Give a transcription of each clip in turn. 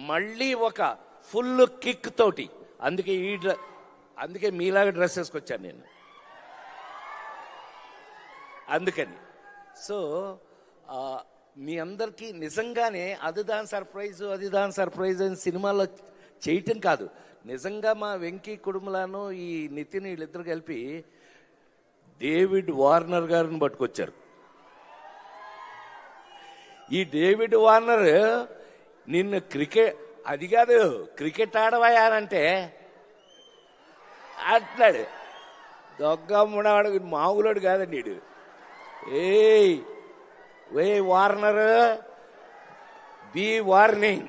మళ్ళీ ఒక full kick తోటి. అందుకే ఈ అందుకే మీలాగా డ్రెస్ వేసుకొచ్చాను నేను. అందుకని. సో మీ అందరికీ నిజంగానే అది దాని సర్ప్రైజ్ అది దాని సర్ప్రైజ్ అని సినిమాలో చేయటం కాదు. నిజంగా మా వెంకీ కుటుంబలాను ఈ నితిన్ వీళ్ళిద్దరు కలిపి డేవిడ్ వార్నర్ గారిని పట్టుకొచ్చారు. ఈ డేవిడ్ వార్నర్ నిన్ను క్రికెట్ అది కాదు క్రికెట్ ఆడవయానంటే అంటున్నాడు. దొగ్గ మునవాడు మామూలుడు కాదండి వీడు ఏయ్ వే వార్నర్ బి వార్నింగ్.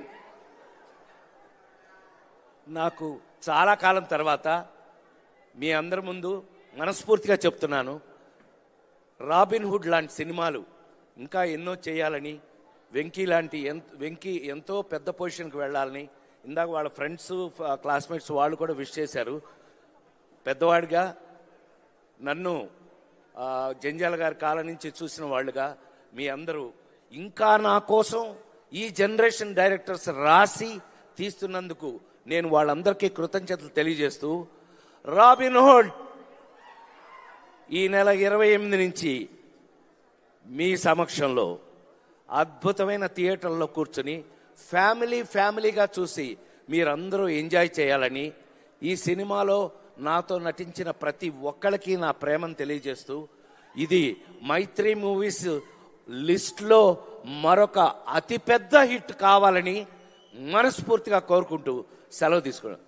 నాకు చాలా కాలం తర్వాత మీ అందరి ముందు మనస్ఫూర్తిగా చెప్తున్నాను. రాబిన్ హుడ్ లాంటి సినిమాలు ఇంకా ఎన్నో చేయాలని వెంకీ లాంటి ఎంత వెంకీ ఎంతో పెద్ద పొజిషన్కి వెళ్ళాలని ఇందాక వాళ్ళ ఫ్రెండ్స్ క్లాస్మేట్స్ వాళ్ళు కూడా విష్ చేశారు. పెద్దవాడిగా నన్ను జంజాల గారి కాలం నుంచి చూసిన వాళ్ళుగా మీ అందరూ ఇంకా నా కోసం ఈ జనరేషన్ డైరెక్టర్స్ రాసి తీస్తున్నందుకు నేను వాళ్ళందరికీ కృతజ్ఞతలు తెలియజేస్తూ రాబిన్ హోల్డ్ ఈ నెల ఇరవై ఎనిమిది నుంచి మీ సమక్షంలో అద్భుతమైన థియేటర్లో కూర్చుని ఫ్యామిలీ ఫ్యామిలీగా చూసి మీరందరూ ఎంజాయ్ చేయాలని ఈ సినిమాలో నాతో నటించిన ప్రతి ఒక్కరికి నా ప్రేమను తెలియజేస్తూ ఇది మైత్రి మూవీస్ లిస్ట్లో మరొక అతిపెద్ద హిట్ కావాలని మనస్ఫూర్తిగా కోరుకుంటూ సెలవు తీసుకున్నాను.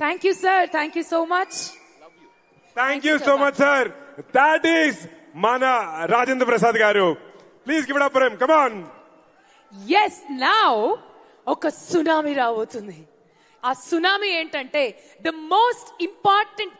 Thank you sir thank you so much thank you so much sir that is మన రాజేంద్ర ప్రసాద్ గారు. Please give up for him as now ఒక సునామీ రాబోతుంది. ఆ సునామీ ఏంటంటే ద మోస్ట్ ఇంపార్టెంట్